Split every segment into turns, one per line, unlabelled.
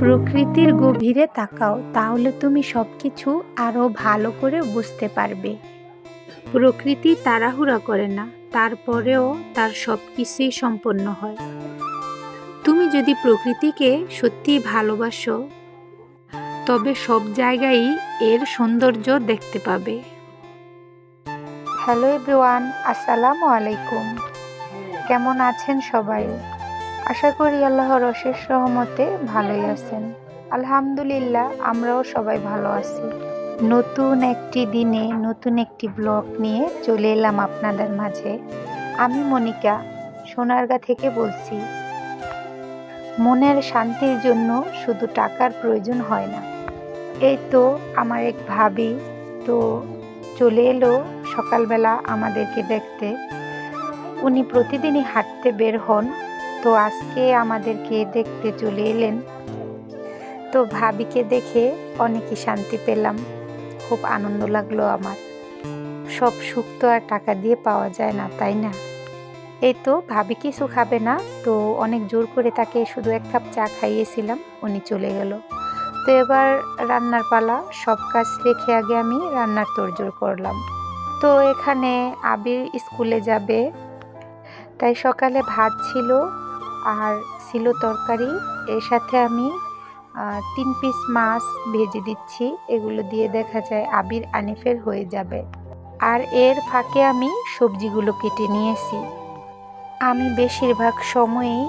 প্রকৃতির গভীরে তাকাও, তাহলে তুমি সব কিছু আরও ভালো করে বুঝতে পারবে। প্রকৃতি তাড়াহুড়া করে না, তারপরেও তার সব কিছুই সম্পন্ন হয়। তুমি যদি প্রকৃতিকে সত্যিই ভালোবাসো, তবে সব জায়গায় এর সৌন্দর্য দেখতে পাবে। হ্যালো এভরিওয়ান, আসসালামু আলাইকুম। কেমন আছেন সবাই? আশা করি আল্লাহর অশেষ রহমতে ভালোই আছেন। আলহামদুলিল্লাহ, আমরাও সবাই ভালো আছি। নতুন একটি দিনে, নতুন একটি ব্লগ নিয়ে চলে এলাম আপনাদের মাঝে। আমি মনিকা, সোনারগা থেকে বলছি, মনের শান্তির জন্য শুধু টাকার প্রয়োজন হয় না। এই তো আমার এক ভাবি, তো চলে এলো সকালবেলা আমাদেরকে দেখতে। উনি প্রতিদিনই হাঁটতে বের হন তো আজকে আমাদেরকে দেখতে চলে এলেন। তো ভাবিকে দেখে অনেকই শান্তি পেলাম। খুব আনন্দ লাগল আমার। সব সুখ তো আর টাকা দিয়ে পাওয়া যায় না, তাই না? এই তো ভাবি কিছু খাবে না, তো অনেক জোর করে তাকে শুধু এক কাপ চা খাইয়েছিলাম, উনি চলে গেল। তো এবার রান্নার পালা, সব কাজ রেখে আগে আমি রান্নার তোড়জোড় করলাম। তো এখানে আবির স্কুলে যাবে। তাই সকালে ভাত ছিল আর ছিল তরকারি। এর সাথে আমি তিন পিস মাছ ভেজে দিচ্ছি। এগুলো দিয়ে দেখা যায় আবির আনিফের হয়ে যাবে। আর এর ফাঁকে আমি সবজিগুলো কেটে নিয়েছি। আমি বেশিরভাগ সময়ই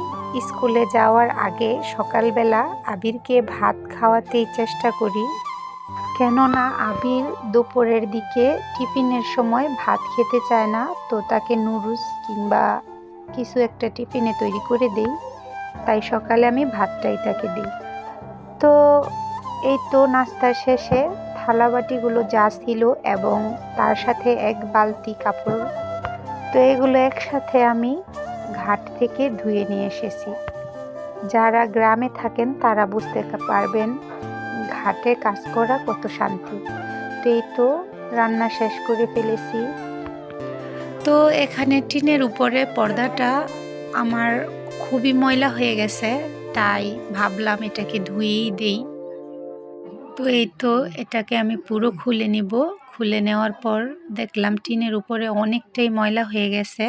স্কুলে যাওয়ার আগে সকালবেলা আবিরকে ভাত খাওয়াতেই চেষ্টা করি। কেননা আবির দুপুরের দিকে টিফিনের সময় ভাত খেতে চায় না, তো তাকে নুডলস কিংবা কিছু একটা টিফিনে তৈরি করে দেই। তাই সকালে আমি ভাতটাই তাকে দিই। তো এই তো নাস্তার শেষে থালাবাটিগুলো যা ছিল এবং তার সাথে এক বালতি কাপড়, তো এগুলো একসাথে আমি ঘাট থেকে ধুয়ে নিয়ে এসেছি। যারা গ্রামে থাকেন তারা বুঝতে পারবেন ঘাটে কাজ করা কত শান্তি। তো এই তো রান্না শেষ করে ফেলেছি। তো এখানে টিনের উপরে পর্দাটা আমার খুবই ময়লা হয়ে গেছে, তাই ভাবলাম এটাকে ধুয়েই দেই। তো এই তো এটাকে আমি পুরো খুলে নিব। খুলে নেওয়ার পর দেখলাম টিনের উপরে অনেকটাই ময়লা হয়ে গেছে,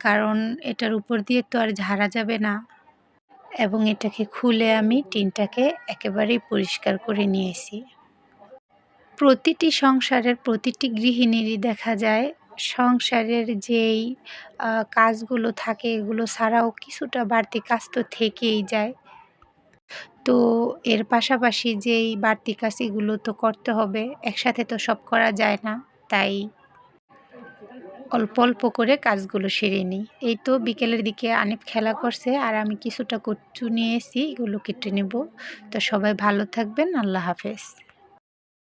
কারণ এটার উপর দিয়ে তো আর ঝাড়া যাবে না। এবং এটাকে খুলে আমি টিনটাকে একেবারেই পরিষ্কার করে নিয়েছি। প্রতিটি সংসারের প্রতিটি গৃহিণীরই দেখা যায় সংসারের যেই কাজগুলো থাকে এগুলো ছাড়াও কিছুটা বাড়তি কাজ তো থেকেই যায়। তো এর পাশাপাশি যেই বাড়তি কাজ এগুলো তো করতে হবে, একসাথে তো সব করা যায় না, তাই অল্প অল্প করে কাজগুলো সেরে নিই। এই তো বিকেলের দিকে আনিপ খেলা করছে আর আমি কিছুটা কচু নিয়ে এসি এগুলো কেটে নেব। তো সবাই ভালো থাকবেন, আল্লাহ হাফেজ।